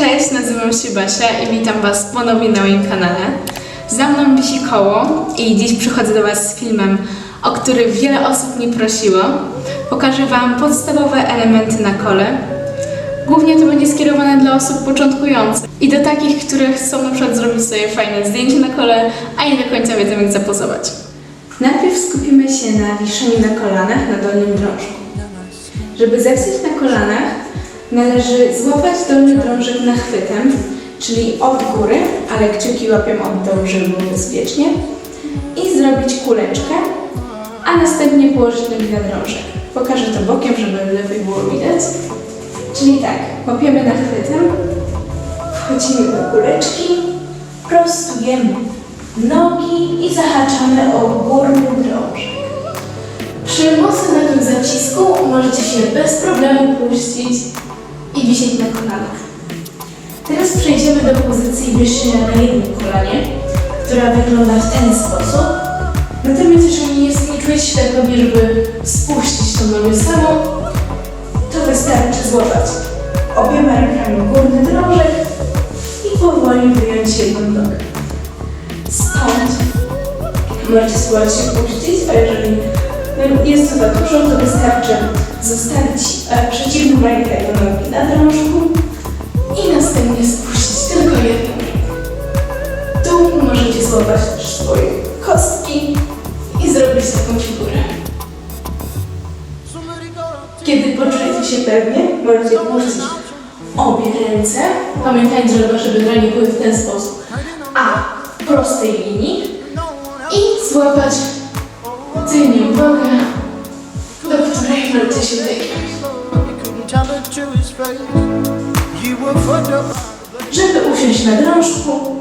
Cześć, nazywam się Basia i witam Was ponownie na moim kanale. Za mną wisi koło i dziś przychodzę do Was z filmem, o który wiele osób mnie prosiło. Pokażę Wam podstawowe elementy na kole. Głównie to będzie skierowane dla osób początkujących i do takich, które chcą na przykład zrobić sobie fajne zdjęcie na kole, a nie do końca wiedzą jak zapozować. Najpierw skupimy się na wiszeniu na kolanach na dolnym drążku. Żeby zewsać na kolanach, należy złapać dolny drążek nachwytem, czyli od góry, ale kciuki łapią od dołu, żeby było bezpiecznie, i zrobić kuleczkę, a następnie położyć nogi na drążek. Pokażę to bokiem, żeby lepiej było widać. Czyli tak, łapiemy nachwytem, wchodzimy do kuleczki, prostujemy nogi i zahaczamy o górny drążek. Przy mocno nagłym zacisku możecie się bez problemu puścić i wisieć na kolanach. Teraz przejdziemy do pozycji wyższenia na jednym kolanie, która wygląda w ten sposób. Natomiast jeżeli nie, nie tak pewnie, żeby spuścić tą nogę samą, to wystarczy złapać obiema rękami górny drążek i powoli wyjąć jedną nogę. Stąd możecie spróbować się puścić, a jeżeli jest za dużo, to wystarczy zostawić e, przeciwną rękę nogi na drążku i następnie spuścić tylko jedną rękę. Tu możecie złapać też swoje kostki i zrobić taką figurę. Kiedy poczujecie się pewnie, możecie puścić obie ręce. Pamiętajcie, że wasze wygranie były w ten sposób. A w prostej linii i złapać tylnią nogę, do której możecie się. Żeby usiąść na drążku,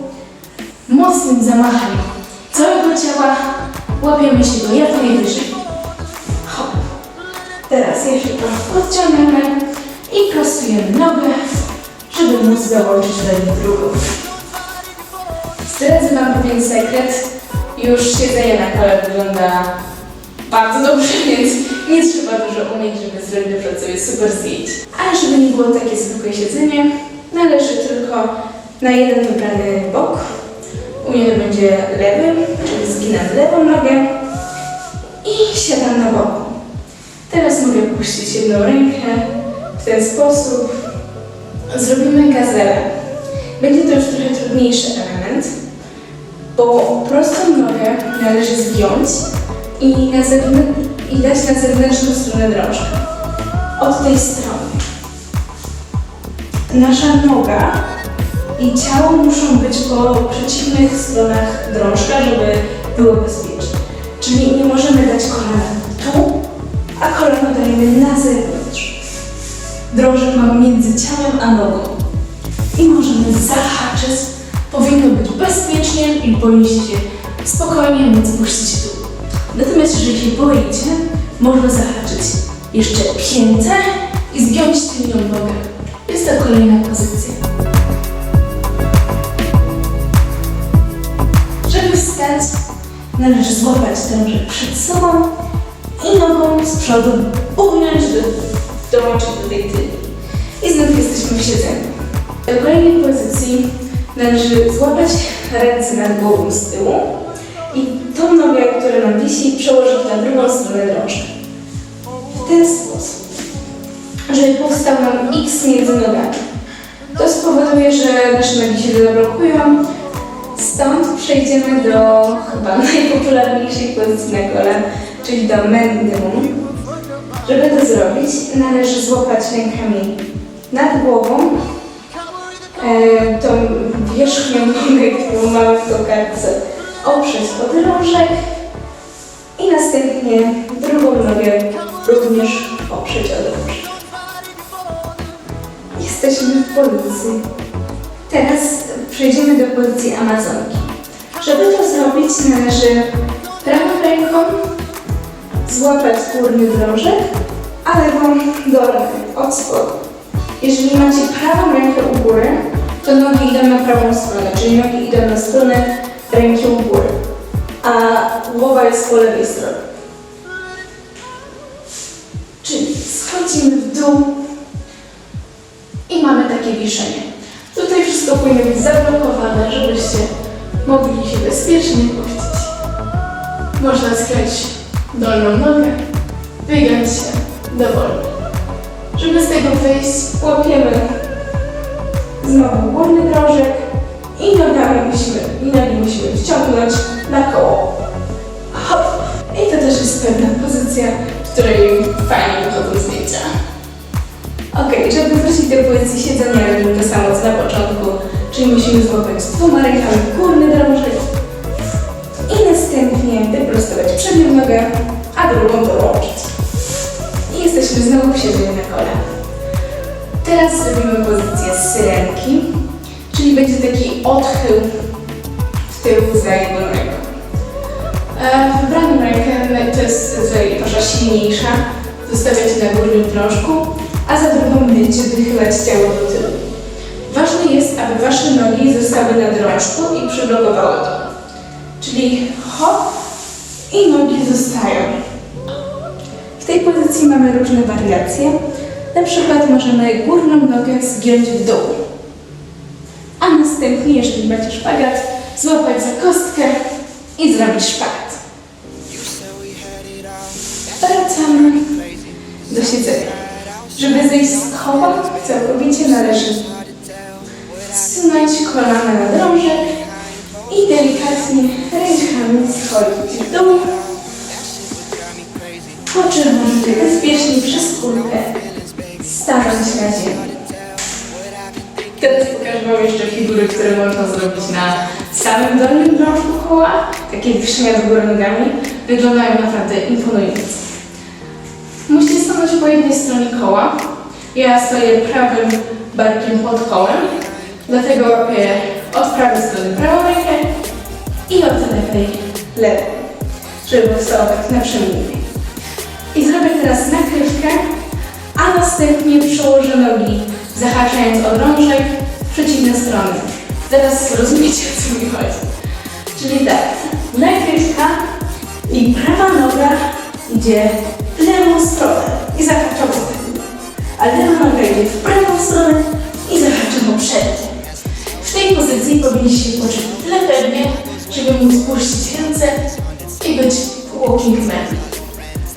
mocnym zamachem całego ciała łapiemy się go jak najwyżej. Hop. Teraz jeszcze trochę podciągamy i prostujemy nogę, żeby móc dołączyć do niej drugą. Zdradzę Wam pewien sekret. Już siedzenie na kole wygląda bardzo dobrze, więc nie trzeba dużo umieć, żeby zrobić przykład sobie super zdjęcie. Ale żeby nie było takie zwykłe siedzenie, należy tylko na jeden wybrany bok. U mnie to będzie lewy, czyli zginam lewą nogę i siadam na boku. Teraz mogę puścić jedną rękę w ten sposób. Zrobimy gazelę. Będzie to już trochę trudniejszy element, bo prostą nogę należy zgiąć i, na i dać na zewnętrzną stronę drążka. Od tej strony. Nasza noga i ciało muszą być po przeciwnych stronach drążka, żeby było bezpieczne. Jeżeli boicie, można zahaczyć jeszcze piętę i zgiąć tylnią nogę. Jest to kolejna pozycja. Żeby wstać, należy złapać drążek przed sobą i nogą z przodu ugnąć, do, dołączyć do tej tylnej. I znów jesteśmy w siedzeniu. Do kolejnej pozycji należy złapać ręce nad głową z tyłu tą nogę, która nam wisi, przełożyć na drugą stronę drążka. W ten sposób, żeby powstał nam X między nogami. To spowoduje, że nasze nogi się zablokują. Stąd przejdziemy do chyba najpopularniejszej pozycji na kole, czyli do mendymum. Żeby to zrobić, należy złapać rękami nad głową e, tą wierzchnią nogę, którą mamy w kokardce, oprzeć pod rążek i następnie drugą nogę również oprzeć od rążek. Jesteśmy w pozycji. Teraz przejdziemy do pozycji Amazonki. Żeby to zrobić, należy prawą ręką złapać górny drążek, a lewą dolny od spodu. Jeżeli macie prawą rękę u góry, to nogi idą na prawą stronę, czyli nogi idą na stronę ręki u góry, a głowa jest po lewej stronie. Czyli schodzimy w dół i mamy takie wiszenie. wszystko powinno być zablokowane, żebyście mogli się bezpiecznie puścić. Można skręcić dolną nogę, wygiąć się dowolnie. Żeby z tego wyjść, łapiemy znowu górny drążek i nogami musimy, i nogi musimy wciągnąć na koło. Hop! I to też jest pewna pozycja, w której fajnie wychodzą zdjęcia. Ok, żeby wrócić do pozycji siedzenia, robimy to samo co na początku, czyli musimy złapać dwoma rękami górny drążek i następnie wyprostować przednią nogę, a drugą dołączyć. I jesteśmy znowu w siedzeniu na kole. Teraz zrobimy pozycję syrenki, czyli będzie taki odchył w tył za jedną ręką. Rękę to jest wasza silniejsza, zostawiacie na górnym drążku, a za drugą będziecie wychylać ciało do tyłu. Ważne jest, aby wasze nogi zostały na drążku i przyblokowały to. Czyli hop i nogi zostają. W tej pozycji mamy różne wariacje. Na przykład możemy górną nogę zgiąć w dół. A następnie, jeżeli macie szpagat, złapać za kostkę i zrobić szpagat. Wracamy do siedzenia. Żeby zejść z koła, całkowicie należy zsunąć kolana na drążek i delikatnie rękami schodzić w dół. Po czym możecie bezpiecznie przez kulkę stanąć na ziemi. Teraz pokażę Wam jeszcze figury, które można zrobić na samym dolnym drążku koła. Takie wiszenia do góry nogami. Wyglądają naprawdę imponująco. Musicie stanąć po jednej stronie koła. Ja stoję prawym barkiem pod kołem. Dlatego łapię od prawej strony prawą rękę i od lewej lewą, żeby powstało tak na przemianie. I zrobię teraz nakrywkę, a następnie przełożę nogi, zahaczając o drążek w przeciwne strony. Teraz rozumiecie, o co mi chodzi. Czyli tak, nakrywka i prawa noga idzie w lewą stronę i zahacza tył, a lewa noga idzie w prawą stronę i zahacza o przednie. W tej pozycji powinniście poczuć tyle pewnie, żeby móc puścić ręce i być walking man.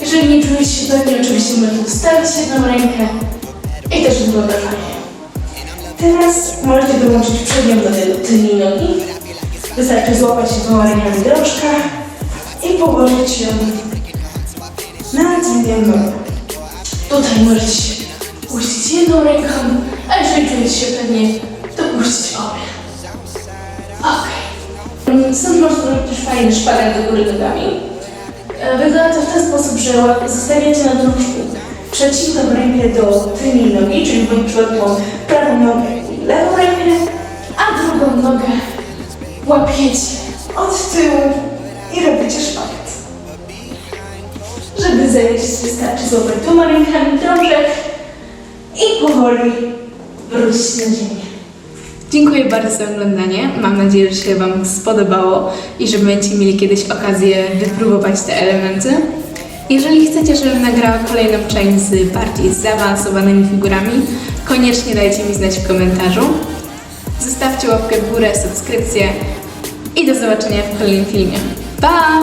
Jeżeli nie czujecie się pewnie, oczywiście możecie ustawić jedną rękę i też wygląda fajnie. Teraz możecie dołączyć przednią do tylnej nogi. Wystarczy złapać się dwoma rękami drążka i położyć ją na tylnią nogę. Tutaj możecie się puścić jedną ręką, a jeżeli czujecie się pewnie, to puścić obie. Okej. Stąd można zrobić też fajny do góry nogami. E, Wygląda to w ten sposób, że zostawiacie na drążku przeciwną rękę do tylnej nogi, czyli w moim przypadku prawą nogę i lewą rękę, a drugą nogę łapiecie od tyłu i robicie szpagat. Żeby zejść, wystarczy złapać dwoma rękami drążek i powoli wrócić na ziemię. Dziękuję bardzo za oglądanie. Mam nadzieję, że się Wam spodobało i że będziecie mieli kiedyś okazję wypróbować te elementy. Jeżeli chcecie, żebym nagrała kolejną część z bardziej zaawansowanymi figurami, koniecznie dajcie mi znać w komentarzu. Zostawcie łapkę w górę, subskrypcję i do zobaczenia w kolejnym filmie. Pa!